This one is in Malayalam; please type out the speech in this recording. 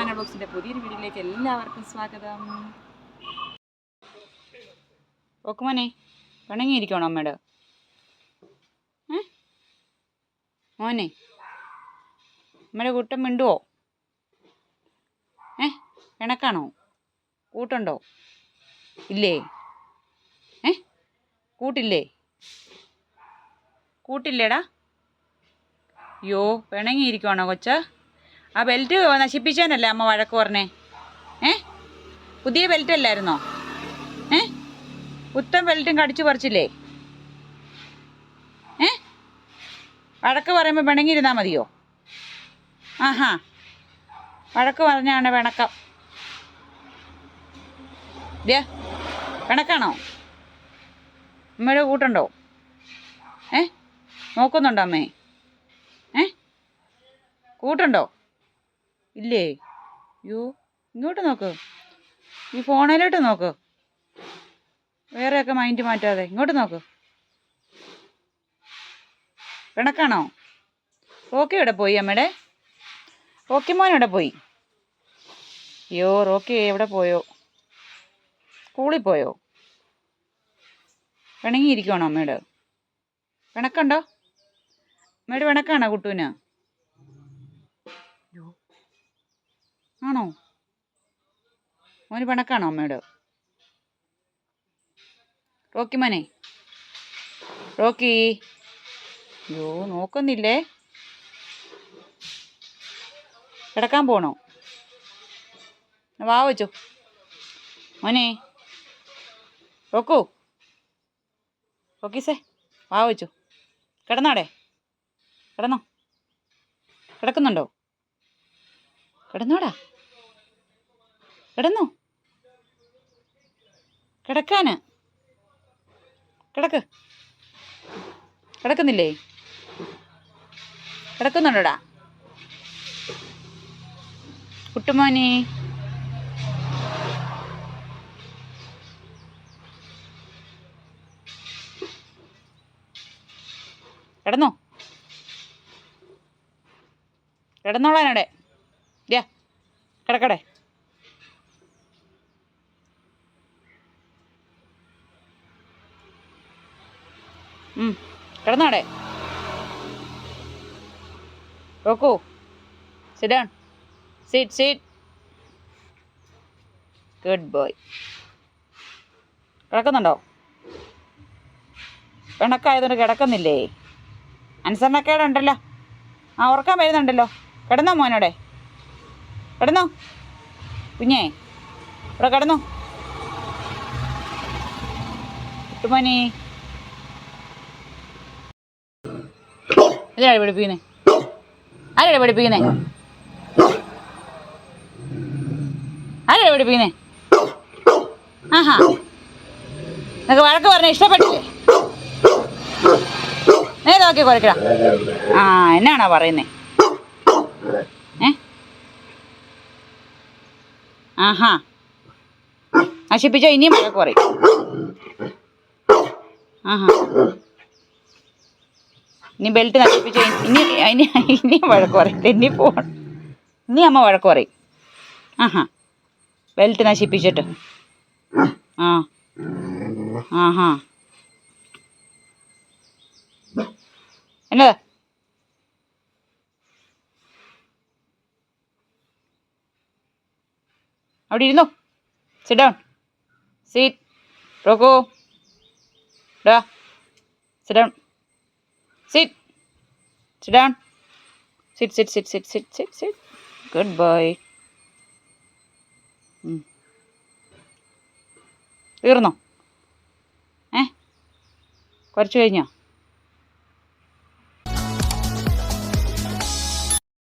റഹ്മാന ബോക്സിന്റെ പുതിയൊരു വീഡിയോയിലേക്ക് എല്ലാവർക്കും സ്വാഗതം. ഓക്കുമോനെ പിണങ്ങിയിരിക്കണോ അമ്മയുടെ മോനെ അമ്മയുടെ കൂട്ടം മിണ്ടുവോ? ഏ? പിണക്കാണോ? കൂട്ടുണ്ടോ? ഇല്ലേ? ഏ? കൂട്ടില്ലേ? കൂട്ടില്ലേടാ? അയ്യോ പിണങ്ങിയിരിക്കുവാണോ കൊച്ച? ആ ബെൽറ്റ് നശിപ്പിച്ചാനല്ലേ അമ്മ വഴക്ക് പറഞ്ഞേ? ഏ? പുതിയ ബെൽറ്റ് അല്ലായിരുന്നോ? ഏ? ഉത്തം ബെൽറ്റും കടിച്ചു പറിച്ചില്ലേ? ഏ? വഴക്ക് പറയുമ്പോൾ പിണങ്ങിയിരുന്നാൽ മതിയോ? ആഹാ. വഴക്ക് പറഞ്ഞാണ് പിണക്കം. ദേ അമ്മയുടെ കൂട്ടുണ്ടോ? ഏ? നോക്കുന്നുണ്ടോ അമ്മേ? ഏ? കൂട്ടുണ്ടോ? ഇല്ലേ? യു ഇങ്ങോട്ട് നോക്ക്. ഈ ഫോണിലോട്ട് നോക്ക്. വേറെയൊക്കെ മൈൻഡ് മാറ്റാതെ. ഇങ്ങോട്ട് നോക്ക്. പിണക്കാണോ? റോക്കി എവിടെ പോയി അമ്മയുടെ? റോക്കി മോൻ എവിടെ പോയി? അയ്യോ റോക്കി എവിടെ പോയോ? സ്കൂളിൽ പോയോ? പിണങ്ങിയിരിക്കുവാണോ അമ്മയുടെ? പിണക്കുണ്ടോ? അമ്മയുടെ പിണക്കാണോ കുട്ടൂന് ആണോ മോന് പിണക്കാണോ അമ്മയോട്? റോക്കി മോനെ. റോക്കി. അയ്യോ നോക്കുന്നില്ലേ? കിടക്കാൻ പോണോ? വാ വെച്ചു. മോനെ. റോക്കു. റോക്കീസേ വാ വെച്ചു. കിടന്നാടെ? കിടന്നോ. കിടക്കുന്നുണ്ടോ? കിടന്നോടാ. കിടന്നോ? കിടക്കാന്? കിടക്ക്. കിടക്കുന്നില്ലേ? കിടക്കുന്നുണ്ടോടാ? കുട്ടുമോനെ. കിടന്നോ? കിടന്നോളാനടെ യാ കിടക്കടെ. കിടന്നാടെ. റോക്കു sit seat seat good boy കിടക്കുന്നുണ്ടോ? പിണക്കായതുകൊണ്ട് കിടക്കുന്നില്ലേ? അനുസരണക്കേടുണ്ടല്ലോ ആ ഉറക്കാൻ വരുന്നുണ്ടല്ലോ. കിടന്നോ മോനോടെ? കിടന്നോ? കുഞ്ഞേ ഇവിടെ കിടന്നോ? കുട്ടുമോനി. ഇതിനാണ് പഠിപ്പിക്കുന്നേ? ആരാണ് പഠിപ്പിക്കുന്നേ? ആരാണ് പഠിപ്പിക്കുന്നേ? ആഹാ. നിനക്ക് വഴക്ക് പറഞ്ഞ ഇഷ്ടപ്പെട്ടില്ലേ? നേരെ നോക്കി കുറയ്ക്കടാ. ആ എന്നാണോ പറയുന്നത് ഏ? ആഹാ. നശിപ്പിച്ചോ ഇനിയും വഴക്ക് പറയും. ആഹാ. ഇനി ബെൽറ്റ് നശിപ്പിച്ച് ഇനി ഇനി ഇനി വഴക്ക് പറയും. ഇനി പോകണം ഇനി അമ്മ വഴക്ക് പറയും. ആഹാ. ബെൽറ്റ് നശിപ്പിച്ചിട്ട്. ആ. ആഹാ. എന്നതാ? അവിടെ ഇരുന്നോ? Sit down seat Roko. ഡാ. Sit down sit sit down sit sit sit sit sit sit sit good boy തീർന്നോ? ഏ? കുറച്ച് കഴിഞ്ഞോ?